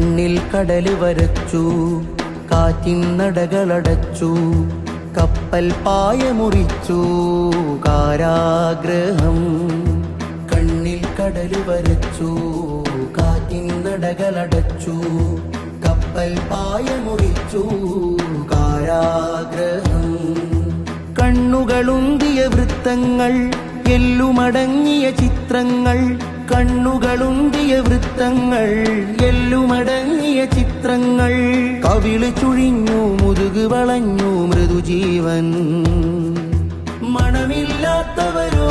കണ്ണിൽ കടൽ വരച്ചു കാറ്റിൻ നടകളടച്ചു കപ്പൽ പായ മുറിച്ചു കാരാഗ്രഹം കണ്ണിൽ കടൽ വരച്ചു കാറ്റിൻ നടകളടച്ചു കപ്പൽ പായ മുറിച്ചു കാരാഗ്രഹം കണ്ണുകളുന്തിയ വൃത്തങ്ങൾ എല്ലുമടങ്ങിയ ചിത്രങ്ങൾ കണ്ണുകളുന്തിയ വൃത്തങ്ങൾ എല്ലുമടങ്ങിയ ചിത്രങ്ങൾ. കവിൾ ചുഴിഞ്ഞു മുതുക് വളഞ്ഞു മൃദുജീവൻ. മണമില്ലാത്തവരോ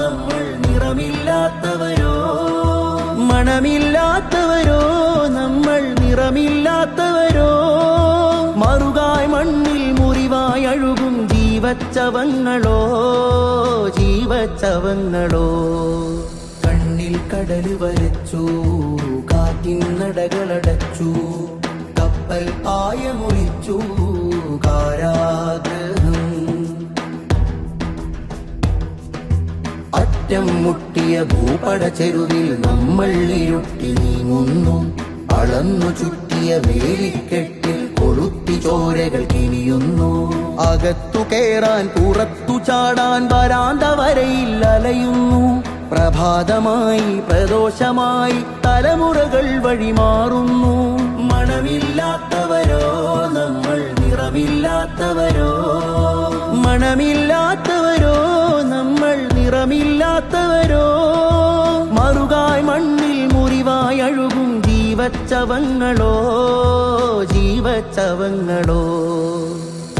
നമ്മൾ നിറമില്ലാത്തവരോ. മണമില്ലാത്തവരോ നമ്മൾ നിറമില്ലാത്തവരോ. മറുകായ് മണ്ണിൽ മുറിവായി അഴുകും ജീവച്ചവങ്ങളോ ജീവച്ചവങ്ങളോ. കടൽ വരച്ചു കാറ്റിൻ നടകളടച്ചു കപ്പൽ പായമൊഴിച്ചു കാരാഗ്രഹം. അറ്റം മുട്ടിയ ഭൂപട ചെരുവിൽ നമ്മൾ ഇരുട്ടി നീങ്ങുന്നു. അളന്നു ചുറ്റിയ വേലിക്കെട്ടിൽ കൊളുത്തി ചോരകൾ കിനിയുന്നു. അകത്തു കേറാൻ പുറത്തു ചാടാൻ വരാന്ത വരയിൽ അലയുന്നു. പ്രഭാതമായി പ്രദോഷമായി തലമുറകൾ വഴിമാറുന്നു മണമില്ലാത്തവരോ നമ്മൾ നിറമില്ലാത്തവരോ? മണമില്ലാത്തവരോ നമ്മൾ നിറമില്ലാത്തവരോ? മറുകായ് മണ്ണിൽ മുറിവായി അഴുകും ജീവച്ചവങ്ങളോ? ജീവച്ചവങ്ങളോ?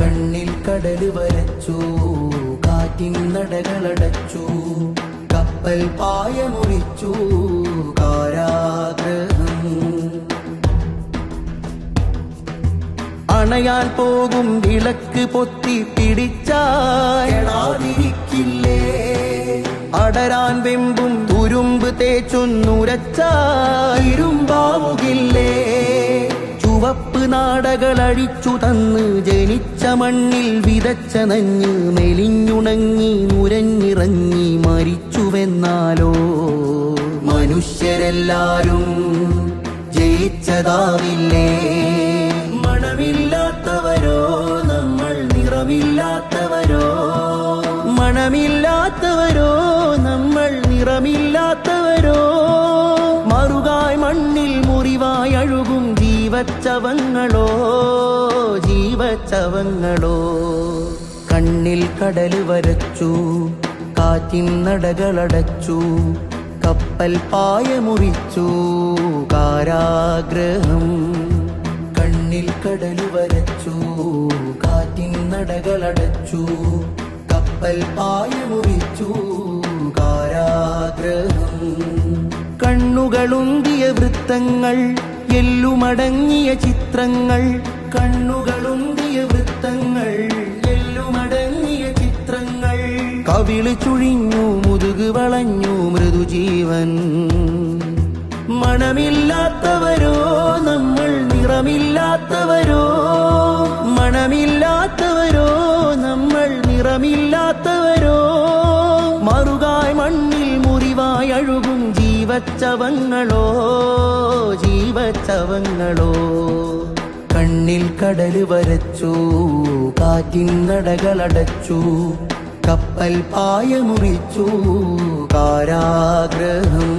കണ്ണിൽ കടൽ വരച്ചു കാറ്റിൻ നടകളടച്ചു. കപ്പൽ പായ മുറിച്ചു കാരാഗ്രഹം. അണയാൻ പോകും വിളക്ക് പൊത്തി പിടിച്ചാടാതിരിക്കില്ലേ അടരാൻ വെമ്പും തുരുമ്പ് തേച്ചൊന്നുരച്ചായിരുമ്പാവുകില്ലേ ചുവപ്പ് നാടകളഴിച്ചു തന്ന് ജനിച്ച മണ്ണിൽ വിതച്ച നഞ്ഞ് മെലിഞ്ഞുണങ്ങി നുരഞ്ഞിറങ്ങി മരിച്ചുവെന്നാലോ? മനുഷ്യരെല്ലാരും ജയിച്ചതാവില്ലേ? മണമില്ലാത്തവരോ? നമ്മൾ നിറമില്ലാത്തവരോ? മണമില്ലാത്തവരോ? നമ്മൾ നിറമില്ലാത്തവരോ? മറുകായ് മണ്ണിൽ മുറിവായി അഴുകും ജീവച്ചവങ്ങളോ ജീവച്ചവങ്ങളോ കണ്ണിൽ കടൽ വരച്ചു കാറ്റിൻ നടകളടച്ചു കപ്പൽ പായ മുറിച്ചു കാരാഗ്രഹം കണ്ണിൽ കടൽ വരച്ചു കാറ്റിൻ നടകളടച്ചു കപ്പൽ പായ മുറിച്ചു കാരാഗ്രഹം കണ്ണുകളുന്തിയ വൃത്തങ്ങൾ എല്ലുമടങ്ങിയ ചിത്രങ്ങൾ കണ്ണുകളുണ്ടിയ വൃത്തങ്ങൾ. എല്ലുമടങ്ങിയ ചിത്രങ്ങൾ. കവിളി ചുഴിഞ്ഞു മുതുക് വളഞ്ഞു മൃദുജീവൻ. മണമില്ലാത്തവരോ നമ്മൾ നിറമില്ലാത്തവരോ. മണമില്ലാത്തവരോ നമ്മൾ നിറമില്ലാത്തവരോ. മറുകായ് മണ്ണിൽ മുറിവായി അഴുകും ജീവച്ചവങ്ങളോ ജീവച്ചവങ്ങളോ കണ്ണിൽ കടൽ വരച്ചു കാറ്റിൻ നടകളടച്ചു കപ്പൽ പായ മുറിച്ചു കാരാഗ്രഹം